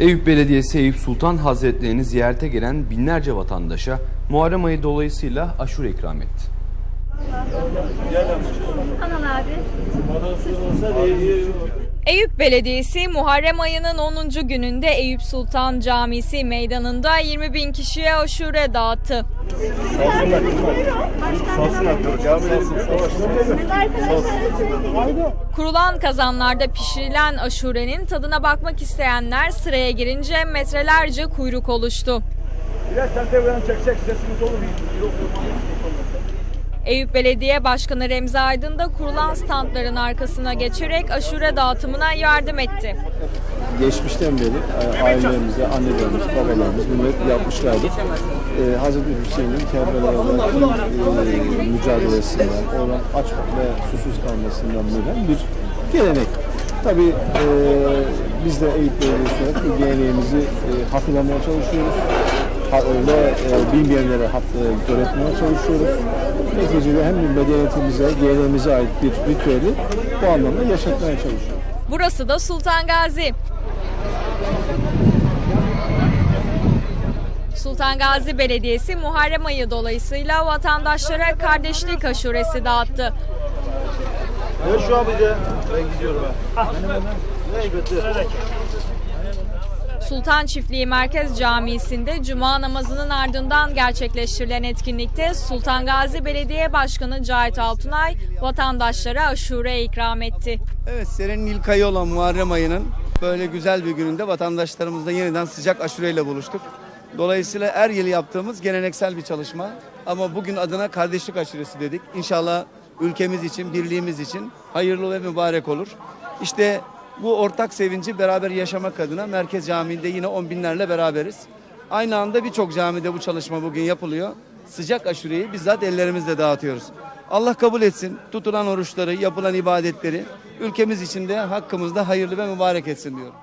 Eyüp Belediyesi Eyüp Sultan Hazretlerini ziyarete gelen binlerce vatandaşa Muharrem ayı dolayısıyla aşure ikram etti. Anan abi. Eyüp Belediyesi Muharrem ayının 10. gününde Eyüp Sultan Camisi meydanında 20 bin kişiye aşure dağıttı. Kurulan kazanlarda pişirilen aşurenin tadına bakmak isteyenler sıraya girince metrelerce kuyruk oluştu. Eyüp Belediye Başkanı Remzi Aydın da kurulan standların arkasına geçerek aşure dağıtımına yardım etti. geçmişten beri e, ailelerimize, annelerimiz, babalarımız bunu hep yapmışlardır. E, Hazreti Hüseyin'in Kerbela'da e, mücadelesinden, oradan aç ve susuz kalmasından gelen bir gelenek. Tabii e, biz de Eyüp Belediyesi olarak bu geleneğimizi e, hatırlamaya çalışıyoruz. Ha, ve e, bilmeyenlere hat, e, çalışıyoruz. Neticede hem medeniyetimize, geleneğimize ait bir ritüeli bu anlamda yaşatmaya çalışıyoruz. Burası da Sultan Gazi. Sultan Gazi Belediyesi Muharrem ayı dolayısıyla vatandaşlara kardeşlik aşuresi dağıttı. Evet şu an bir de ben gidiyorum ha. Elbette. Sultan Çiftliği Merkez Camisi'nde Cuma namazının ardından gerçekleştirilen etkinlikte Sultan Gazi Belediye Başkanı Cahit Altunay vatandaşlara aşure ikram etti. Evet senenin ilk ayı olan Muharrem ayının böyle güzel bir gününde vatandaşlarımızla yeniden sıcak aşureyle buluştuk. Dolayısıyla her yıl yaptığımız geleneksel bir çalışma ama bugün adına kardeşlik aşuresi dedik. İnşallah ülkemiz için, birliğimiz için hayırlı ve mübarek olur. İşte bu ortak sevinci beraber yaşamak adına Merkez Camii'nde yine on binlerle beraberiz. Aynı anda birçok camide bu çalışma bugün yapılıyor. Sıcak aşureyi bizzat ellerimizle dağıtıyoruz. Allah kabul etsin. Tutulan oruçları, yapılan ibadetleri ülkemiz için de hakkımızda hayırlı ve mübarek etsin diyorum.